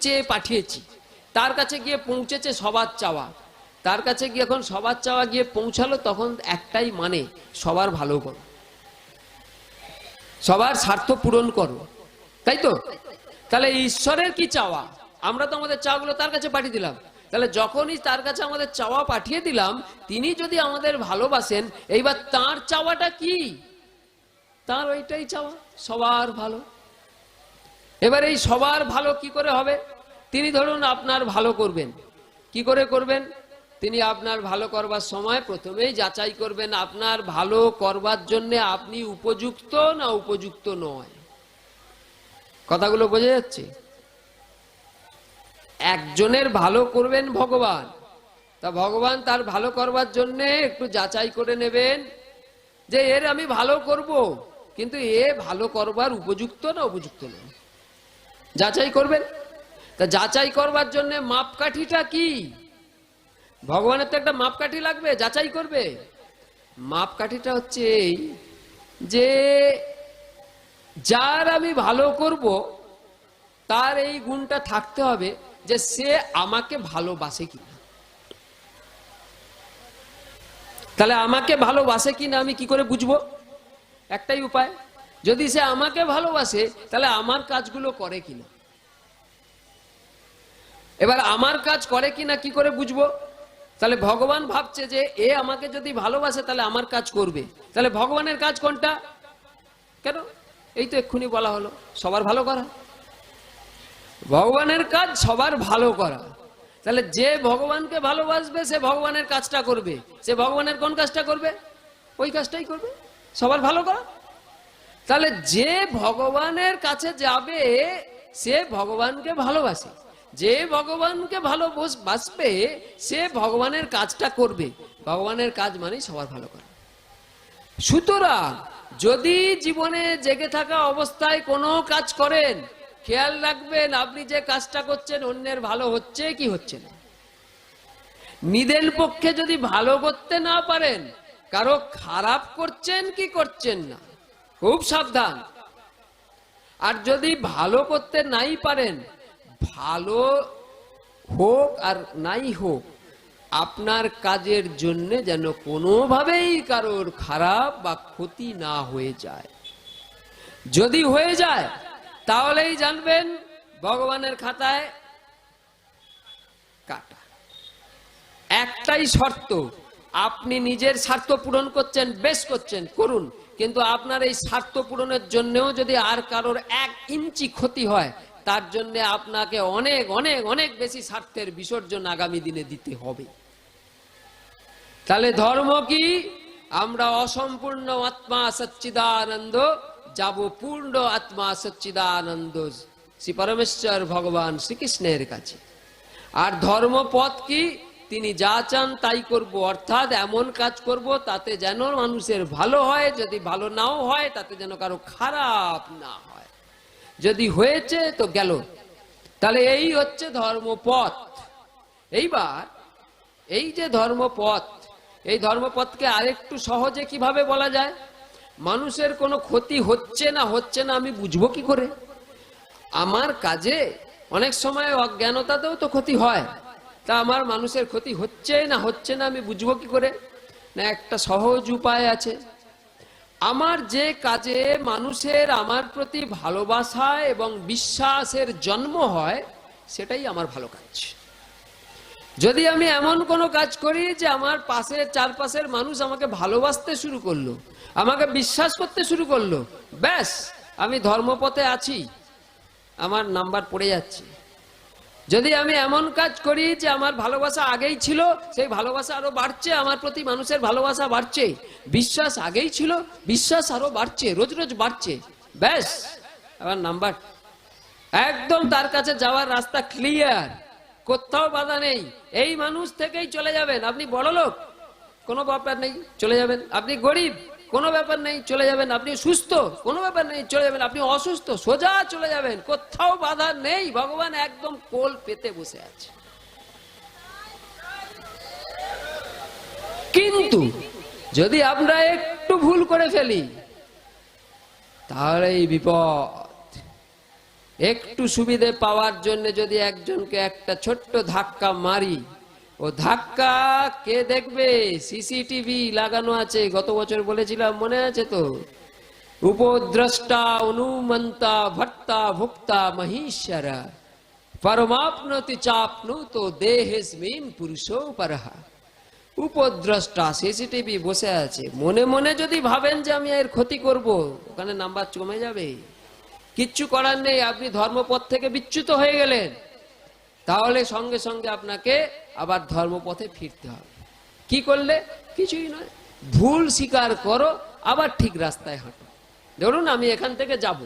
চেয়ে পাঠিয়েছি। তার কাছে গিয়ে পৌঁছেছে সবার চাওয়া। তার কাছে গিয়ে এখন সবার চাওয়া গিয়ে পৌঁছালো, তখন একটাই মানে সবার ভালো করো। সবার স্বার্থ পূরণ করো। তাই তো? তাহলে ঈশ্বরের কি চাওয়া? আমরা তো আমাদের চাওয়াগুলো তার কাছে পাঠিয়ে দিলাম। তাহলে যখনই তার কাছে আমাদের চাওয়া পাঠিয়ে দিলাম, তিনি যদি আমাদের ভালোবাসেন, এইবার তার চাওয়াটা কি? তার ওইটাই চাওয়া, সবার ভালো। এবার এই সবার ভালো কি করে হবে? তিনি ধরুন আপনার ভালো করবেন। কি করে করবেন? তিনি আপনার ভালো করবার সময় প্রথমেই যাচাই করবেন আপনার ভালো করবার জন্য আপনি উপযুক্ত না উপযুক্ত নয়। কথাগুলো বোঝা যাচ্ছে? একজনের ভালো করবেন ভগবান, তা ভগবান তার ভালো করবার জন্য একটু যাচাই করে নেবেন যে এর আমি ভালো করব, কিন্তু এ ভালো করবার উপযুক্ত না উপযুক্ত নয়। যাচাই করবেন? তা যাচাই করবার জন্য মাপকাঠিটা কি? ভগবানের তো একটা মাপকাঠি লাগবে, যাচাই করবে। মাপকাঠিটা হচ্ছে এই যে, যার আমি ভালো করব, তার এই গুণটা থাকতে হবে যে সে আমাকে ভালোবাসে কিনা। তাহলে আমাকে ভালোবাসে কিনা আমি কি করে বুঝব? একটাই উপায়। যদি সে আমাকে ভালোবাসে, তাহলে আমার কাজগুলো করে কিনা? এবার আমার কাজ করে কিনা কি করে বুঝব? তাহলে ভগবান ভাবছে যে এ আমাকে যদি ভালোবাসে, তাহলে আমার কাজ করবে। তাহলে ভগবানের কাজ কোনটা? কেন? এই তো এক্ষুনি বলা হলো, সবার ভালো করা। ভগবানের কাজ সবার ভালো করা। তাহলে যে ভগবানকে ভালোবাসবে, সে ভগবানের কাজটা করবে। সে ভগবানের কোন কাজটা করবে? ওই কাজটাই করবে। সবার ভালো করা? তাহলে যে ভগবানের কাছে যাবে, সে ভগবানকে ভালোবাসে। যে ভগবানকে ভালোবাসবে সে ভগবানের কাজটা করবে। ভগবানের কাজ মানে সবার ভালো করে। সুতরাং যদি জীবনে জেগে থাকা অবস্থায় কোনো কাজ করেন, খেয়াল রাখবেন আপনি যে কাজটা করছেন, অন্যের ভালো হচ্ছে কি হচ্ছে না। নিদের পক্ষে যদি ভালো করতে না পারেন, কারও খারাপ করছেন কি করছেন না। খুব সাবধান। আর যদি ভালো করতে নাই পারেন, ভালো হোক আর নাই হোক, আপনার কাজের জন্য যেন কোনোভাবেই কারোর খারাপ বা ক্ষতি না হয়ে যায়। যদি হয়ে যায়, তাহলেই জানবেন ভগবানের খাতায় কাটা। একটাই শর্ত, আপনি নিজের স্বার্থ পূরণ করছেন, বেশ করছেন, করুন। কিন্তু আপনার এই স্বার্থ পূরণের জন্যও যদি আর কারোর এক ইঞ্চি ক্ষতি হয়, তার জন্য আপনাকে অনেক অনেক অনেক বেশি স্বার্থের বিসর্জন আগামী দিনে দিতে হবে। তাহলে ধর্ম কি? আমরা অসম্পূর্ণ আত্মা সচ্চিদানন্দ, যাব পূর্ণ আত্মা সচ্চিদানন্দ শ্রী পরমেশ্বর ভগবান শ্রীকৃষ্ণের কাছে। আর ধর্মপথ কি? তিনি যা চান তাই করব। অর্থাৎ এমন কাজ করব তাতে যেন মানুষের ভালো হয়, যদি ভালো নাও হয় তাতে যেন কারও খারাপ না হয়। যদি হয়েছে তো গেল। তাহলে এই হচ্ছে ধর্মপথ। এইবার এই যে ধর্মপথ, এই ধর্মপথকে আরেকটু সহজে কীভাবে বলা যায়? মানুষের কোনো ক্ষতি হচ্ছে না হচ্ছে না আমি বুঝব কি করে? আমার কাজে অনেক সময় অজ্ঞানতাতেও তো ক্ষতি হয়। তা আমার মানুষের ক্ষতি হচ্ছে না হচ্ছে না আমি বুঝব কি করে? না একটা সহজ উপায় আছে। আমার যে কাজে মানুষের আমার প্রতি ভালোবাসা এবং বিশ্বাসের জন্ম হয়, সেটাই আমার ভালো কাজ। যদি আমি এমন কোনো কাজ করি যে আমার পাশের চারপাশের মানুষ আমাকে ভালোবাসতে শুরু করল, আমাকে বিশ্বাস করতে শুরু করল, ব্যাস, আমি ধর্মপথে আছি, আমার নাম্বার পড়ে যাচ্ছে। যদি আমি এমন কাজ করি যে আমার ভালোবাসা আগেই ছিল, সেই ভালোবাসা আরও বাড়ছে, আমার প্রতি মানুষের ভালোবাসা বাড়ছে। বিশ্বাস আগেই ছিল, বিশ্বাস আরও বাড়ছে, রোজ রোজ বাড়ছে। ব্যাস আমার নাম্বার। একদম তার কাছে যাওয়ার রাস্তা ক্লিয়ার কোথাও বাধা নেই। এই মানুষ থেকেই চলে যাবেন। আপনি বড় লোক কোনো ব্যাপার নেই, চলে যাবেন। আপনি গরিব কোনো ব্যাপার নেই, চলে যাবেন। আপনি সুস্থ, কোনো ব্যাপার নেই, চলে যাবেন। আপনি অসুস্থ, সোজা চলে যাবেন। কোথাও বাধা নেই। ভগবান একদম কোল পেতে বসে আছে। কিন্তু যদি আমরা একটু ভুল করে ফেলি, তাহলে বিপদ, একটু সুবিধে পাওয়ার জন্য যদি একজনকে একটা ছোট্ট ধাক্কা মারি ও ধাক্কা, কে দেখবে? সিসিটিভি লাগানো আছে, গত বছর বলেছিলাম, মনে আছে তো? উপদ্রষ্টা অনুমন্তা ভট্টা ভুক্তা মহিষ্যর পরমাপ্নতি চাপনু তো দেহেস্মিন পুরুষ পরহা। উপদ্রষ্টা সিসিটিভি বসে আছে। মনে মনে যদি ভাবেন যে আমি এর ক্ষতি করব, ওখানে নাম্বার কমে যাবে। কিচ্ছু করার নেই, আপনি ধর্মপথ থেকে বিচ্যুত হয়ে গেলেন। তাহলে সঙ্গে সঙ্গে আপনাকে আবার ধর্মপথে ফিরতে হবে। কি করলে? কিছুই নয়। ভুল স্বীকার করো, আবার ঠিক রাস্তায় হাঁটো। ধরুন আমি এখান থেকে যাব।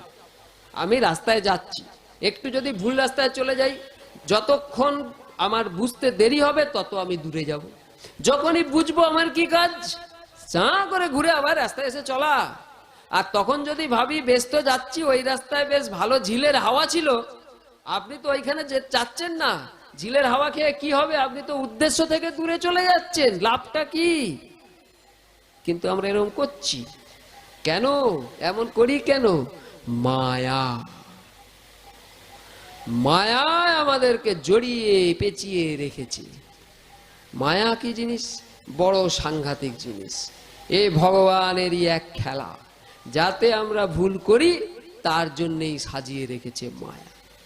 আমি রাস্তায় যাচ্ছি। একটু যদি ভুল রাস্তায় চলে যাই, যতক্ষণ আমার বুঝতে দেরি হবে, তত আমি দূরে যাব। যখনই বুঝব আমার কি কাজ, চা করে ঘুরে আবার রাস্তায় এসে চলা। আর তখন যদি ভাবি, বেশ তো যাচ্ছি, ওই রাস্তায় বেশ ভালো ঝিলের হাওয়া ছিল আপনি তো ওইখানে যে যাচ্ছেন না, ঝিলের হাওয়া খেয়ে কি হবে? আপনি তো উদ্দেশ্য থেকে দূরে চলে যাচ্ছেন, লাভটা কি? কিন্তু আমরা এরকম করছি। কেন? এমন করি কেন? মায়া। মায়ায় আমাদেরকে জড়িয়ে পেঁচিয়ে রেখেছে। মায়া কি জিনিস? বড় সাংঘাতিক জিনিস। এ ভগবানেরই এক খেলা। যাতে আমরা ভুল করি, তার জন্যই সাজিয়ে রেখেছে মায়া।